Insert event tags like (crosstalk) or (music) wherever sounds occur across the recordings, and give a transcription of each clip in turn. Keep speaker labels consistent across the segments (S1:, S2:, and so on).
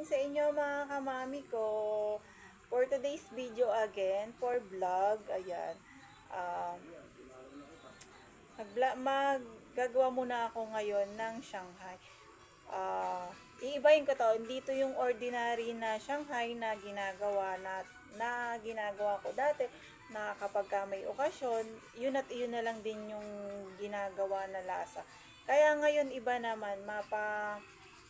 S1: morning sa inyo mga kamami ko. For today's video again, for vlog, ayan. Um, maggagawa muna ako ngayon ng Shanghai. Ah, iibahin ko to, hindi to yung ordinary na Shanghai na ginagawa na, na ginagawa ko dati na kapag ka may okasyon, yun at yun na lang din yung ginagawa na lasa. Kaya ngayon iba naman, mapa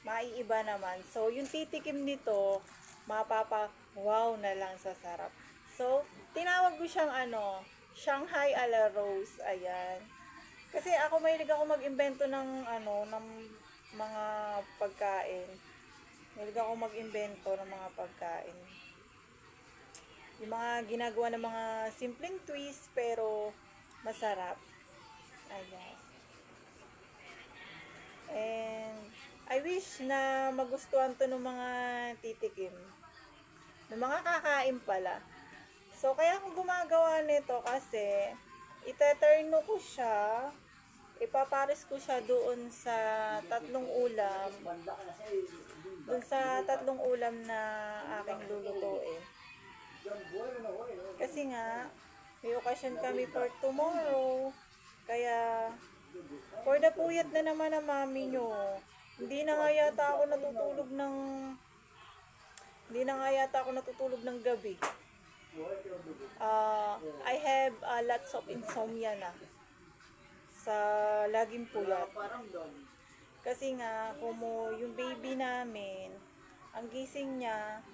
S1: maiiba naman. So, yung titikim nito, mapapa wow na lang sa sarap. So, tinawag ko siyang ano, Shanghai a la Rose. Ayan. Kasi ako mahilig ako mag-imbento ng ano, ng mga pagkain. Mahilig ako mag-imbento ng mga pagkain. Yung mga ginagawa ng mga simpleng twist pero masarap. Wish na magustuhan to ng mga titikim. Ng mga kakain pala. So, kaya ako gumagawa nito kasi iteterno ko siya, ipapares ko siya doon sa tatlong ulam, doon sa tatlong ulam na aking lulutuin. Kasi nga, may okasyon kami for tomorrow, kaya for the puyat na naman ang mami nyo. Hindi na nga yata ako natutulog ng hindi na nga yata ako natutulog ng gabi. Uh, I have uh, lots of insomnia na sa laging puyat. Kasi nga, kumo yung baby namin, ang gising niya,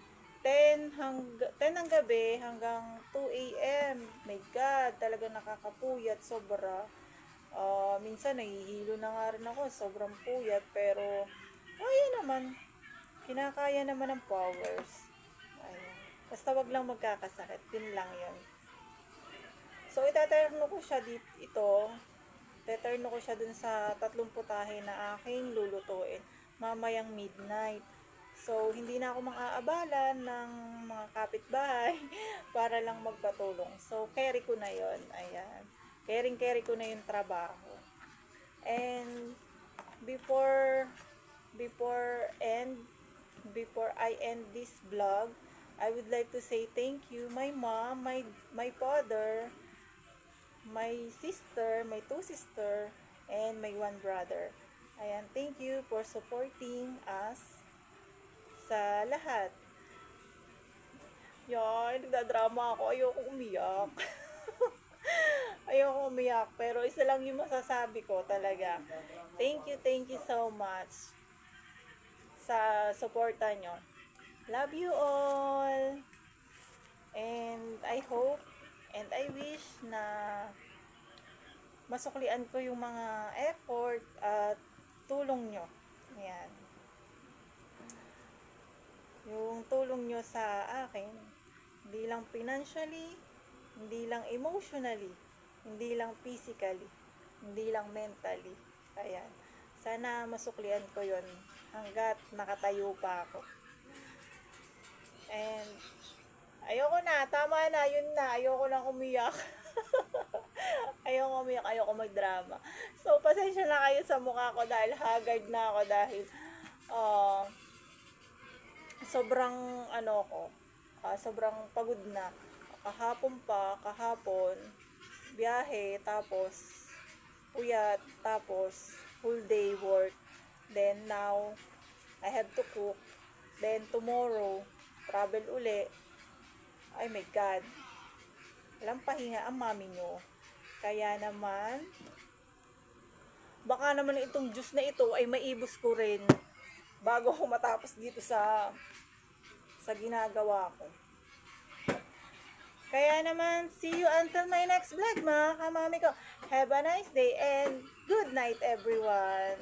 S1: 10, hang, 10 ng gabi hanggang 2 a.m. My God, talaga nakakapuyat, sobra. Minsan nahihilo na nga rin ako, sobrang puyat, pero kaya naman. Kinakaya naman ng powers. Ayun. Basta wag lang magkakasakit, din lang yon. So, itaterno ko siya dito, ito, itaterno ko siya dun sa tatlong putahe na aking lulutuin mamayang midnight. So, hindi na ako mang-aabala ng mga kapitbahay (laughs) para lang magpatulong. So, carry ko na yon Ayan. Caring-carry ko na yung trabaho. And, before, before end, before I end this vlog, I would like to say thank you, my mom, my, my father, my sister, my two sister, and my one brother. Ayan, thank you for supporting us sa lahat. Yan, nagdadrama ako. Ayoko umiyak. (laughs) Ayoko umiyak. Pero isa lang yung masasabi ko talaga. Thank you, thank you so much sa suporta nyo. Love you all. And I hope and I wish na masuklian ko yung mga effort at tulong nyo. Ayan. Yung tulong nyo sa akin, hindi lang financially, hindi lang emotionally, hindi lang physically, hindi lang mentally. Ayan. Sana masuklian ko yon hanggat nakatayo pa ako. And, ayoko na, tama na, yun na, ayoko nang umiyak. (laughs) ayoko umiyak, ayoko magdrama. So, pasensya na kayo sa mukha ko dahil haggard na ako dahil, uh, sobrang, ano ko, ah, sobrang pagod na. Kahapon pa, kahapon, biyahe, tapos, puyat, tapos, full day work. Then, now, I have to cook. Then, tomorrow, travel uli. Ay my God. Walang pahinga ang mami nyo. Kaya naman, baka naman itong juice na ito ay maibos ko rin bago ako matapos dito sa sa ginagawa ko. Kaya naman, see you until my next vlog, mga kamami ko. Have a nice day and good night, everyone.